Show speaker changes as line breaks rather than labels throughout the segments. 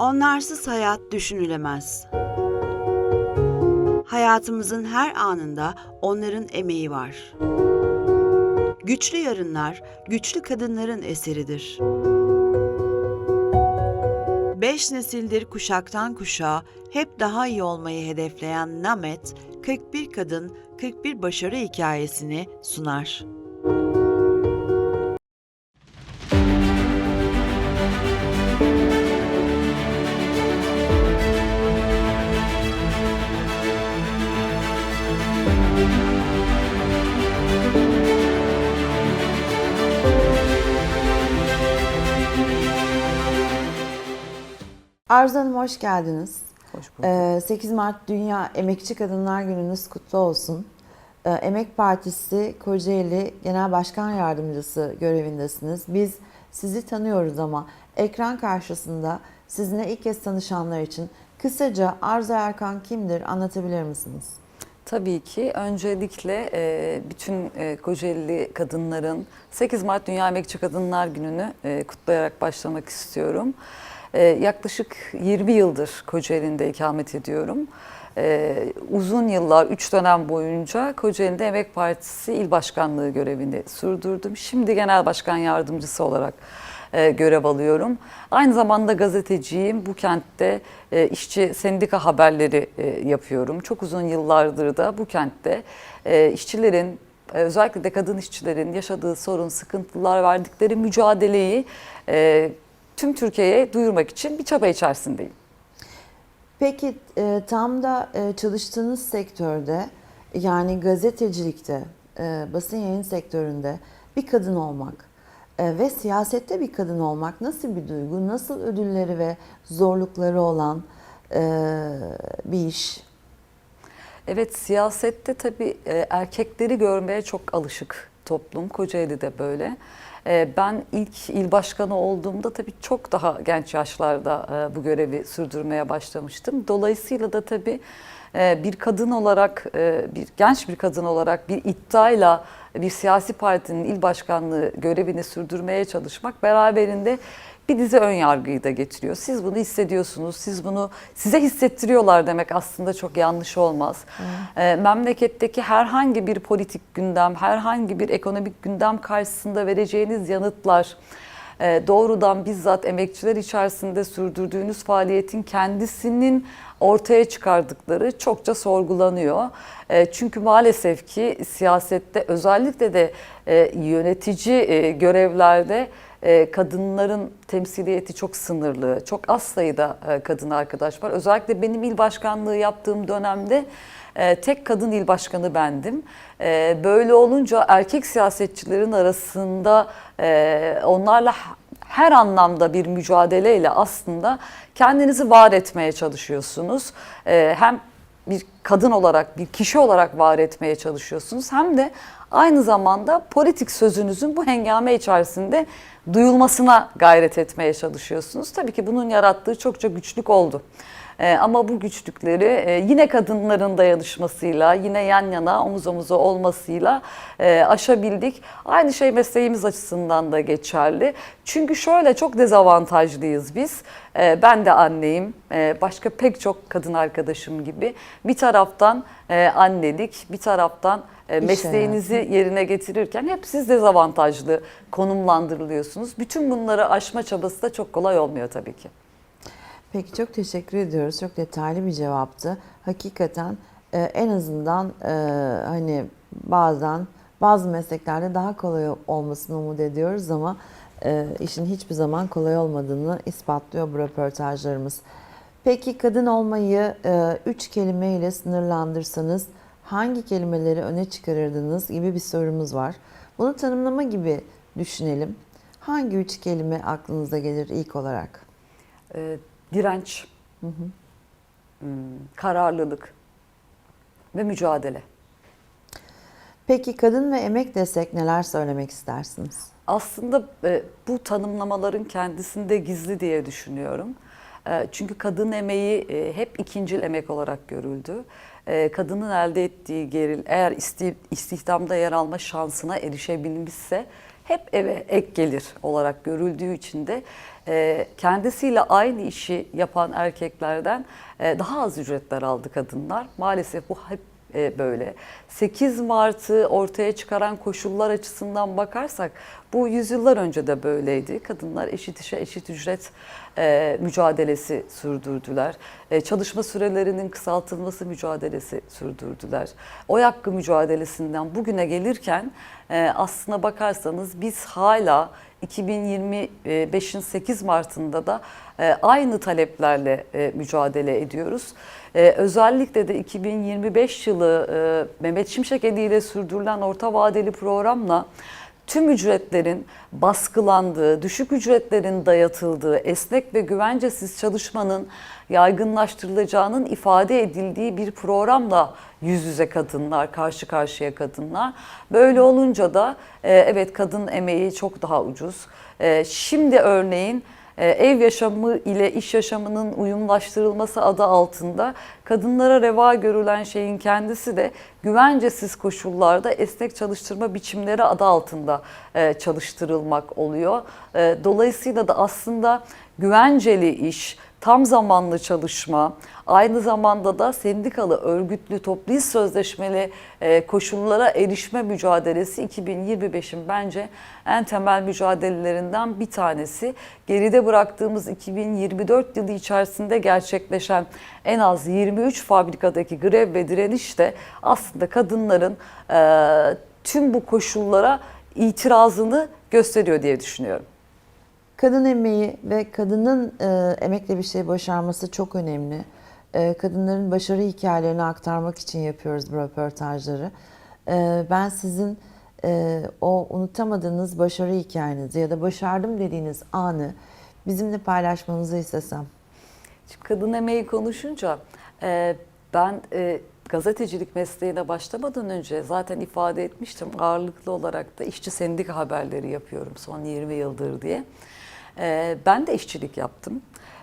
Onlarsız hayat düşünülemez. Hayatımızın her anında onların emeği var. Güçlü yarınlar, güçlü kadınların eseridir. Beş nesildir kuşaktan kuşağa hep daha iyi olmayı hedefleyen Namet, 41 kadın, 41 başarı hikayesini sunar.
Arzu Hanım hoş geldiniz.
Hoş bulduk.
Ee, 8 Mart Dünya Emekçi Kadınlar Gününüz kutlu olsun. Ee, Emek Partisi Kocaeli Genel Başkan Yardımcısı görevindesiniz. Biz sizi tanıyoruz ama ekran karşısında sizinle ilk kez tanışanlar için kısaca Arzu Erkan kimdir anlatabilir misiniz?
Tabii ki öncelikle e, bütün e, Kocaeli kadınların 8 Mart Dünya Emekçi Kadınlar Günü'nü e, kutlayarak başlamak istiyorum. E, Yaklaşık 20 yıldır Kocaeli'nde ikamet ediyorum. E, Uzun yıllar, 3 dönem boyunca Kocaeli'de Emek Partisi İl Başkanlığı görevini sürdürdüm. Şimdi Genel Başkan Yardımcısı olarak e, görev alıyorum. Aynı zamanda gazeteciyim. Bu kentte e, işçi sendika haberleri e, yapıyorum. Çok uzun yıllardır da bu kentte işçilerin özellikle de kadın işçilerin yaşadığı sorun, sıkıntılar, verdikleri mücadeleyi tüm Türkiye'ye duyurmak için bir çaba içerisindeyim.
Peki e, tam da e, çalıştığınız sektörde yani gazetecilikte, e, basın yayın sektöründe bir kadın olmak e, ve siyasette bir kadın olmak nasıl bir duygu, nasıl ödülleri ve zorlukları olan e, bir iş?
Evet siyasette tabii e, erkekleri görmeye çok alışık toplum. Kocaeli'de böyle. E, Ben ilk il başkanı olduğumda tabii çok daha genç yaşlarda e, bu görevi sürdürmeye başlamıştım. Dolayısıyla da tabii e, bir kadın olarak, e, bir genç bir kadın olarak bir iddiayla bir siyasi partinin il başkanlığı görevini sürdürmeye çalışmak beraberinde bir dizi ön yargıyı da getiriyor. Siz bunu hissediyorsunuz, siz bunu size hissettiriyorlar demek aslında çok yanlış olmaz. E, memleketteki herhangi bir politik gündem, herhangi bir ekonomik gündem karşısında vereceğiniz yanıtlar, e, doğrudan bizzat emekçiler içerisinde sürdürdüğünüz faaliyetin kendisinin ortaya çıkardıkları çokça sorgulanıyor. E, Çünkü maalesef ki siyasette özellikle de e, yönetici e, görevlerde kadınların temsiliyeti çok sınırlı. Çok az sayıda kadın arkadaş var. Özellikle benim il başkanlığı yaptığım dönemde tek kadın il başkanı bendim. Böyle olunca erkek siyasetçilerin arasında onlarla her anlamda bir mücadeleyle aslında kendinizi var etmeye çalışıyorsunuz. E, Hem bir kadın olarak, bir kişi olarak var etmeye çalışıyorsunuz. Hem de aynı zamanda politik sözünüzün bu hengame içerisinde duyulmasına gayret etmeye çalışıyorsunuz. Tabii ki bunun yarattığı çokça güçlük oldu. Ee, ama bu güçlükleri e, yine kadınların dayanışmasıyla, yine yan yana omuz omuza olmasıyla e, aşabildik. Aynı şey mesleğimiz açısından da geçerli. Çünkü şöyle çok dezavantajlıyız biz. E, ben de anneyim, e, başka pek çok kadın arkadaşım gibi. Bir taraftan e, annelik, bir taraftan mesleğinizi yerine getirirken hep siz dezavantajlı konumlandırılıyorsunuz. Bütün bunları aşma çabası da çok kolay olmuyor tabii ki.
Peki çok teşekkür ediyoruz. Çok detaylı bir cevaptı. Hakikaten e, en azından e, hani bazen bazı mesleklerde daha kolay olmasını umut ediyoruz ama e, işin hiçbir zaman kolay olmadığını ispatlıyor bu röportajlarımız. Peki kadın olmayı e, üç kelimeyle sınırlandırsanız hangi kelimeleri öne çıkarırdınız gibi bir sorumuz var. Bunu tanımlama gibi düşünelim. Hangi üç kelime aklınıza gelir ilk olarak?
E, direnç, hmm, kararlılık ve mücadele.
Peki kadın ve emek desek neler söylemek istersiniz?
Aslında e, bu tanımlamaların kendisinde gizli diye düşünüyorum. E, çünkü kadın emeği e, hep ikincil emek olarak görüldü. E, kadının elde ettiği geril, eğer isti, istihdamda yer alma şansına erişebilmişse hep eve ek gelir olarak görüldüğü için de e, kendisiyle aynı işi yapan erkeklerden e, daha az ücretler aldı kadınlar. Maalesef bu hep e, böyle. 8 Mart'ı ortaya çıkaran koşullar açısından bakarsak bu yüzyıllar önce de böyleydi. Kadınlar eşit işe eşit ücret e, mücadelesi sürdürdüler. E, çalışma sürelerinin kısaltılması mücadelesi sürdürdüler. Oy hakkı mücadelesinden bugüne gelirken e, aslına bakarsanız biz hala 2025'in 8 Mart'ında da e, aynı taleplerle e, mücadele ediyoruz. E, özellikle de 2025 yılı Mehmet Şimşek eliyle sürdürülen orta vadeli programla tüm ücretlerin baskılandığı, düşük ücretlerin dayatıldığı, esnek ve güvencesiz çalışmanın yaygınlaştırılacağının ifade edildiği bir programla yüz yüze kadınlar, karşı karşıya kadınlar. Böyle olunca da e, evet kadın emeği çok daha ucuz. E, Şimdi örneğin ev yaşamı ile iş yaşamının uyumlaştırılması adı altında kadınlara reva görülen şeyin kendisi de güvencesiz koşullarda esnek çalıştırma biçimleri adı altında e, çalıştırılmak oluyor. E, Dolayısıyla da aslında güvenceli iş, tam zamanlı çalışma, aynı zamanda da sendikalı, örgütlü, toplu iş sözleşmeli e, koşullara erişme mücadelesi 2025'in bence en temel mücadelelerinden bir tanesi. Geride bıraktığımız 2024 yılı içerisinde gerçekleşen en az 23 fabrikadaki grev ve direniş de aslında kadınların e, tüm bu koşullara itirazını gösteriyor diye düşünüyorum.
Kadın emeği ve kadının e, emekle bir şey başarması çok önemli. E, kadınların başarı hikayelerini aktarmak için yapıyoruz bu röportajları. E, ben sizin e, o unutamadığınız başarı hikayenizi ya da başardım dediğiniz anı bizimle paylaşmanızı istesem.
Şimdi kadın emeği konuşunca e, ben e, gazetecilik mesleğine başlamadan önce zaten ifade etmiştim ağırlıklı olarak da işçi sendika haberleri yapıyorum son 20 yıldır diye. E, ben de işçilik yaptım.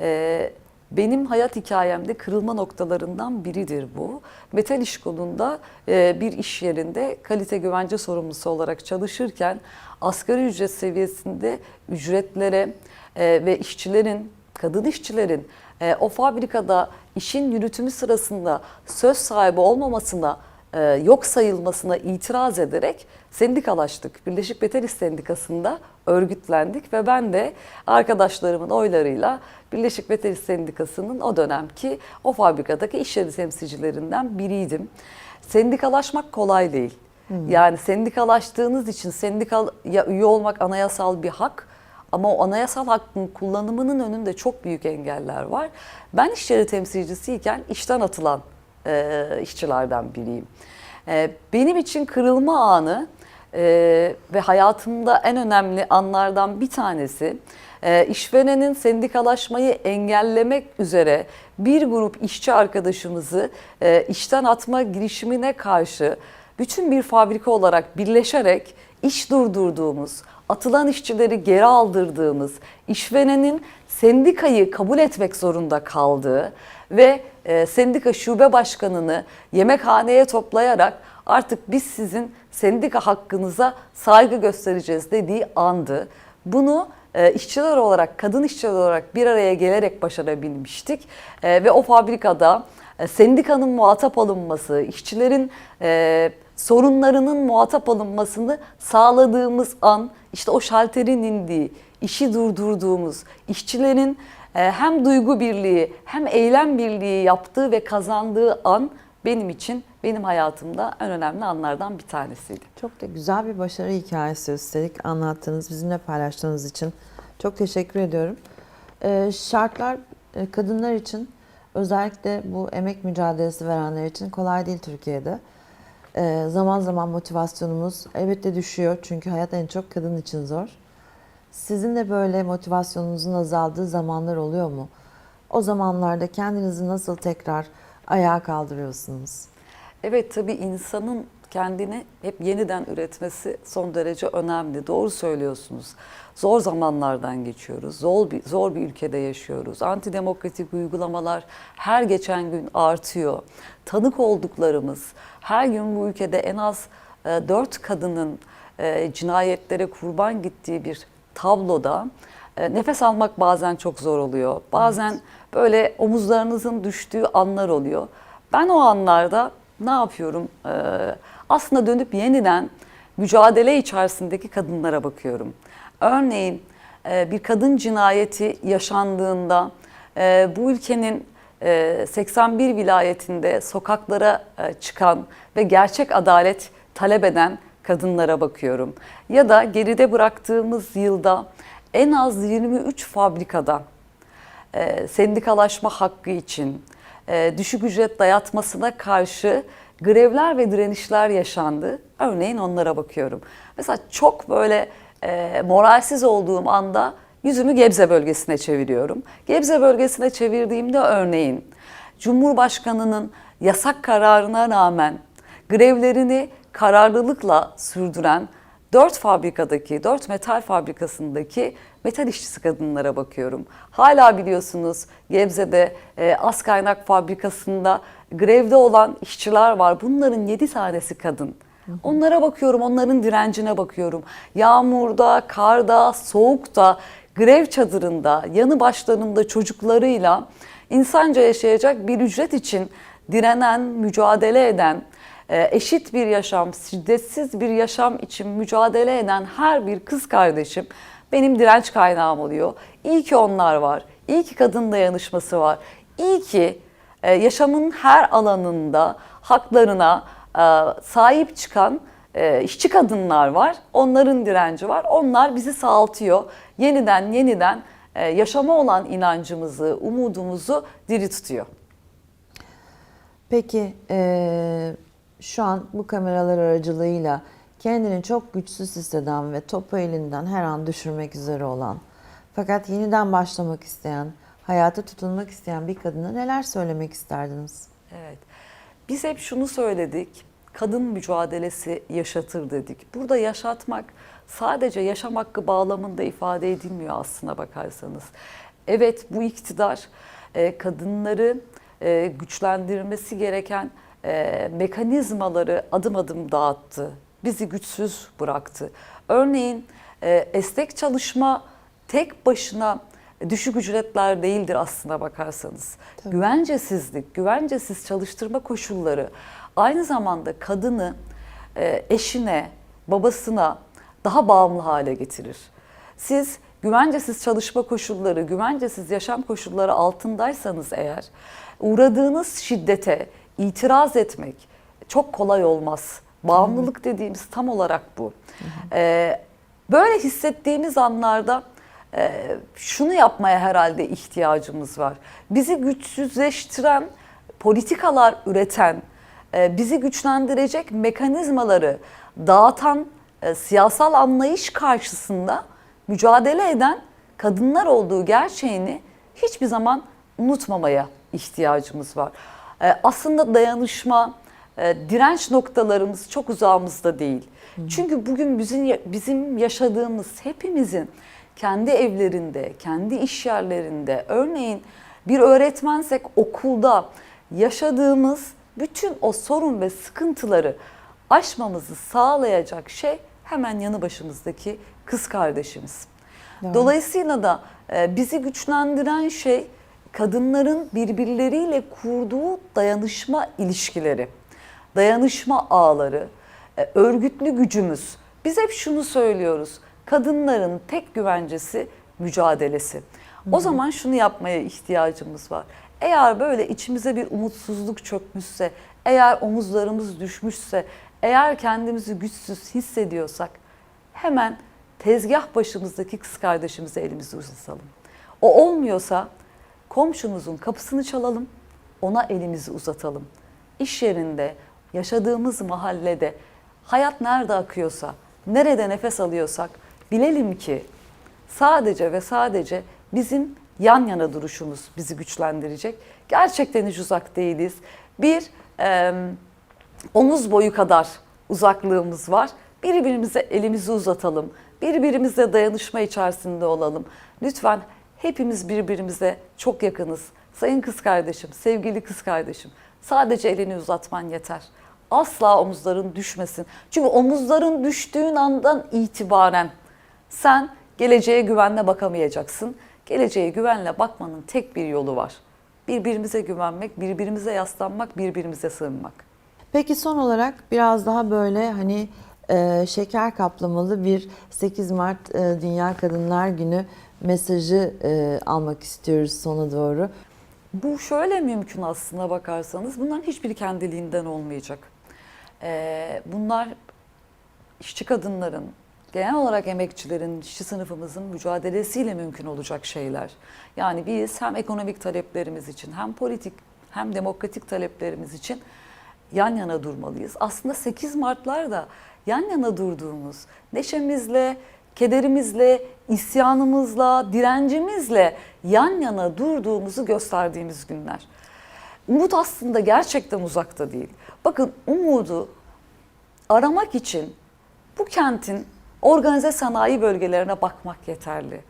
E, benim hayat hikayemde kırılma noktalarından biridir bu. Metal İş Kolu'nda e, bir iş yerinde kalite güvence sorumlusu olarak çalışırken asgari ücret seviyesinde ücretlere e, ve işçilerin, kadın işçilerin e, o fabrikada işin yürütümü sırasında söz sahibi olmamasına, yok sayılmasına itiraz ederek sendikalaştık. Birleşik İş Sendikası'nda örgütlendik ve ben de arkadaşlarımın oylarıyla Birleşik İş Sendikası'nın o dönemki o fabrikadaki iş yeri temsilcilerinden biriydim. Sendikalaşmak kolay değil. Yani sendikalaştığınız için sendikaya üye olmak anayasal bir hak. Ama o anayasal hakkın kullanımının önünde çok büyük engeller var. Ben iş yeri temsilcisiyken işten atılan e, işçilerden biriyim. E, benim için kırılma anı e, ve hayatımda en önemli anlardan bir tanesi e, işverenin sendikalaşmayı engellemek üzere bir grup işçi arkadaşımızı e, işten atma girişimine karşı bütün bir fabrika olarak birleşerek iş durdurduğumuz, atılan işçileri geri aldırdığımız, işverenin sendikayı kabul etmek zorunda kaldığı ve e, sendika şube başkanını yemekhaneye toplayarak artık biz sizin sendika hakkınıza saygı göstereceğiz dediği andı. Bunu e, işçiler olarak, kadın işçiler olarak bir araya gelerek başarabilmiştik E, ve o fabrikada e, sendikanın muhatap alınması, işçilerin e, sorunlarının muhatap alınmasını sağladığımız an, işte o şalterin indiği, işi durdurduğumuz, işçilerin e, hem duygu birliği hem eylem birliği yaptığı ve kazandığı an benim için benim hayatımda en önemli anlardan bir tanesiydi.
Çok da güzel bir başarı hikayesi üstelik anlattığınız, bizimle paylaştığınız için çok teşekkür ediyorum. Ee, şartlar e, kadınlar için özellikle bu emek mücadelesi verenler için kolay değil Türkiye'de. Ee, zaman zaman motivasyonumuz elbette düşüyor çünkü hayat en çok kadın için zor. Sizin de böyle motivasyonunuzun azaldığı zamanlar oluyor mu? O zamanlarda kendinizi nasıl tekrar ayağa kaldırıyorsunuz?
Evet tabii insanın kendini hep yeniden üretmesi son derece önemli. Doğru söylüyorsunuz. Zor zamanlardan geçiyoruz. Zor bir, zor bir ülkede yaşıyoruz. Antidemokratik uygulamalar her geçen gün artıyor. Tanık olduklarımız her gün bu ülkede en az e, dört kadının e, cinayetlere kurban gittiği bir tabloda nefes almak bazen çok zor oluyor. Bazen böyle omuzlarınızın düştüğü anlar oluyor. Ben o anlarda ne yapıyorum? E, aslında dönüp yeniden mücadele içerisindeki kadınlara bakıyorum. Örneğin e, bir kadın cinayeti yaşandığında e, bu ülkenin e, 81 vilayetinde sokaklara e, çıkan ve gerçek adalet talep eden kadınlara bakıyorum. Ya da geride bıraktığımız yılda en az 23 fabrikada e, sendikalaşma hakkı için, e, düşük ücret dayatmasına karşı grevler ve direnişler yaşandı. Örneğin onlara bakıyorum. Mesela çok böyle e, moralsiz olduğum anda yüzümü Gebze bölgesine çeviriyorum. Gebze bölgesine çevirdiğimde örneğin Cumhurbaşkanı'nın yasak kararına rağmen grevlerini kararlılıkla sürdüren dört fabrikadaki, dört metal fabrikasındaki metal işçisi kadınlara bakıyorum. Hala biliyorsunuz Gebze'de e, az kaynak fabrikasında grevde olan işçiler var. Bunların yedi tanesi kadın. Onlara bakıyorum, onların direncine bakıyorum. Yağmurda, karda, soğukta, grev çadırında, yanı başlarında çocuklarıyla insanca yaşayacak bir ücret için direnen, mücadele eden, eşit bir yaşam, şiddetsiz bir yaşam için mücadele eden her bir kız kardeşim benim direnç kaynağım oluyor. İyi ki onlar var. İyi ki kadın dayanışması var. İyi ki e, yaşamın her alanında haklarına e, sahip çıkan e, işçi kadınlar var. Onların direnci var. Onlar bizi sağaltıyor. Yeniden yeniden e, yaşama olan inancımızı, umudumuzu diri tutuyor.
Peki eee, şu an bu kameralar aracılığıyla kendini çok güçsüz hisseden ve topu elinden her an düşürmek üzere olan fakat yeniden başlamak isteyen, hayata tutunmak isteyen bir kadına neler söylemek isterdiniz?
Evet. Biz hep şunu söyledik. Kadın mücadelesi yaşatır dedik. Burada yaşatmak sadece yaşam hakkı bağlamında ifade edilmiyor aslına bakarsanız. Evet bu iktidar e, kadınları e, güçlendirmesi gereken e, mekanizmaları adım adım dağıttı. Bizi güçsüz bıraktı. Örneğin e, esnek çalışma tek başına düşük ücretler değildir aslına bakarsanız. Güvencesizlik, güvencesiz çalıştırma koşulları aynı zamanda kadını e, eşine, babasına daha bağımlı hale getirir. Siz güvencesiz çalışma koşulları, güvencesiz yaşam koşulları altındaysanız eğer uğradığınız şiddete itiraz etmek çok kolay olmaz. Bağımlılık dediğimiz tam olarak bu. Ee, böyle hissettiğimiz anlarda e, şunu yapmaya herhalde ihtiyacımız var. Bizi güçsüzleştiren politikalar üreten, e, bizi güçlendirecek mekanizmaları dağıtan e, siyasal anlayış karşısında mücadele eden kadınlar olduğu gerçeğini hiçbir zaman unutmamaya ihtiyacımız var. E, aslında dayanışma, e, direnç noktalarımız çok uzağımızda değil. Çünkü bugün bizim bizim yaşadığımız hepimizin kendi evlerinde, kendi iş yerlerinde, örneğin bir öğretmensek okulda yaşadığımız bütün o sorun ve sıkıntıları aşmamızı sağlayacak şey hemen yanı başımızdaki kız kardeşimiz.
Doğru.
Dolayısıyla da e, bizi güçlendiren şey kadınların birbirleriyle kurduğu dayanışma ilişkileri, dayanışma ağları, e, örgütlü gücümüz. Biz hep şunu söylüyoruz. Kadınların tek güvencesi mücadelesi. O zaman şunu yapmaya ihtiyacımız var. Eğer böyle içimize bir umutsuzluk çökmüşse, eğer omuzlarımız düşmüşse, eğer kendimizi güçsüz hissediyorsak hemen tezgah başımızdaki kız kardeşimize elimizi uzatalım. O olmuyorsa komşumuzun kapısını çalalım, ona elimizi uzatalım. İş yerinde, yaşadığımız mahallede hayat nerede akıyorsa, nerede nefes alıyorsak bilelim ki sadece ve sadece bizim yan yana duruşumuz bizi güçlendirecek. Gerçekten hiç uzak değiliz. Bir e, omuz boyu kadar uzaklığımız var. Birbirimize elimizi uzatalım. Birbirimizle dayanışma içerisinde olalım. Lütfen hepimiz birbirimize çok yakınız. Sayın kız kardeşim, sevgili kız kardeşim, sadece elini uzatman yeter. Asla omuzların düşmesin. Çünkü omuzların düştüğün andan itibaren sen geleceğe güvenle bakamayacaksın. Geleceğe güvenle bakmanın tek bir yolu var. Birbirimize güvenmek, birbirimize yaslanmak, birbirimize sığınmak.
Peki son olarak biraz daha böyle hani e, şeker kaplamalı bir 8 Mart e, Dünya Kadınlar Günü mesajı e, almak istiyoruz sona doğru.
Bu şöyle mümkün aslına bakarsanız. Bunların hiçbiri kendiliğinden olmayacak. Ee, bunlar işçi kadınların, genel olarak emekçilerin, işçi sınıfımızın mücadelesiyle mümkün olacak şeyler. Yani biz hem ekonomik taleplerimiz için hem politik hem demokratik taleplerimiz için yan yana durmalıyız. Aslında 8 Mart'larda yan yana durduğumuz, neşemizle, kederimizle, isyanımızla, direncimizle yan yana durduğumuzu gösterdiğimiz günler. Umut aslında gerçekten uzakta değil. Bakın umudu aramak için bu kentin organize sanayi bölgelerine bakmak yeterli.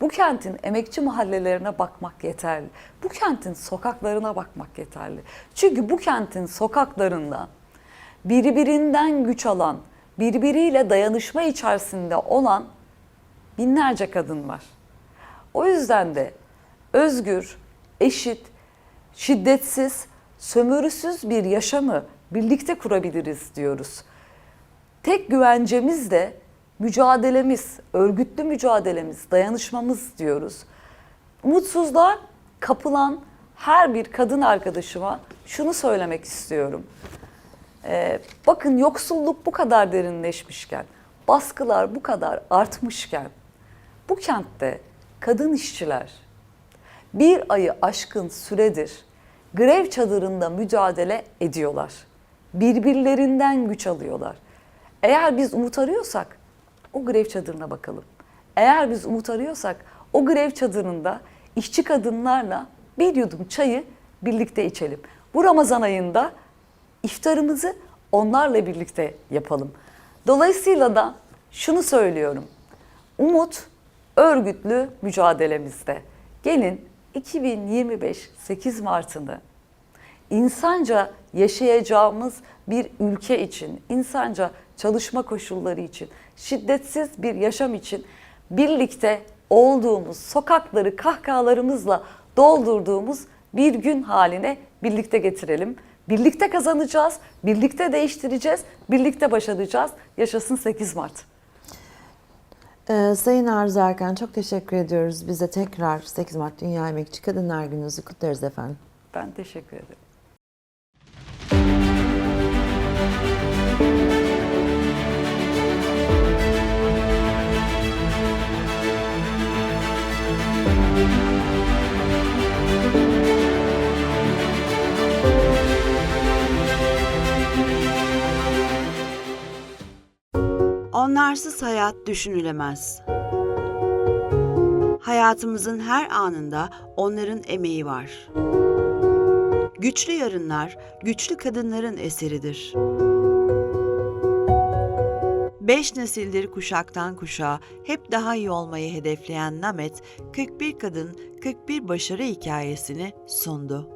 Bu kentin emekçi mahallelerine bakmak yeterli. Bu kentin sokaklarına bakmak yeterli. Çünkü bu kentin sokaklarında birbirinden güç alan, birbiriyle dayanışma içerisinde olan binlerce kadın var. O yüzden de özgür, eşit, şiddetsiz, sömürüsüz bir yaşamı birlikte kurabiliriz diyoruz. Tek güvencemiz de mücadelemiz, örgütlü mücadelemiz, dayanışmamız diyoruz. Umutsuzluğa kapılan her bir kadın arkadaşıma şunu söylemek istiyorum. Ee, bakın yoksulluk bu kadar derinleşmişken, baskılar bu kadar artmışken, bu kentte kadın işçiler bir ayı aşkın süredir grev çadırında mücadele ediyorlar. Birbirlerinden güç alıyorlar. Eğer biz umut arıyorsak o grev çadırına bakalım. Eğer biz umut arıyorsak o grev çadırında işçi kadınlarla bir yudum çayı birlikte içelim. Bu Ramazan ayında iftarımızı onlarla birlikte yapalım. Dolayısıyla da şunu söylüyorum. Umut örgütlü mücadelemizde. Gelin 2025 8 Mart'ını insanca yaşayacağımız bir ülke için, insanca çalışma koşulları için, şiddetsiz bir yaşam için birlikte olduğumuz, sokakları kahkahalarımızla doldurduğumuz bir gün haline birlikte getirelim. Birlikte kazanacağız, birlikte değiştireceğiz, birlikte başaracağız. Yaşasın 8 Mart.
Ee, Sayın Arzu Erkan çok teşekkür ediyoruz. Biz de tekrar 8 Mart Dünya Emekçi Kadınlar Günü'nüzü kutlarız efendim.
Ben teşekkür ederim.
Onlarsız hayat düşünülemez. Hayatımızın her anında onların emeği var. Güçlü yarınlar, güçlü kadınların eseridir. Beş nesildir kuşaktan kuşağa hep daha iyi olmayı hedefleyen Namet, 41 kadın, 41 başarı hikayesini sundu.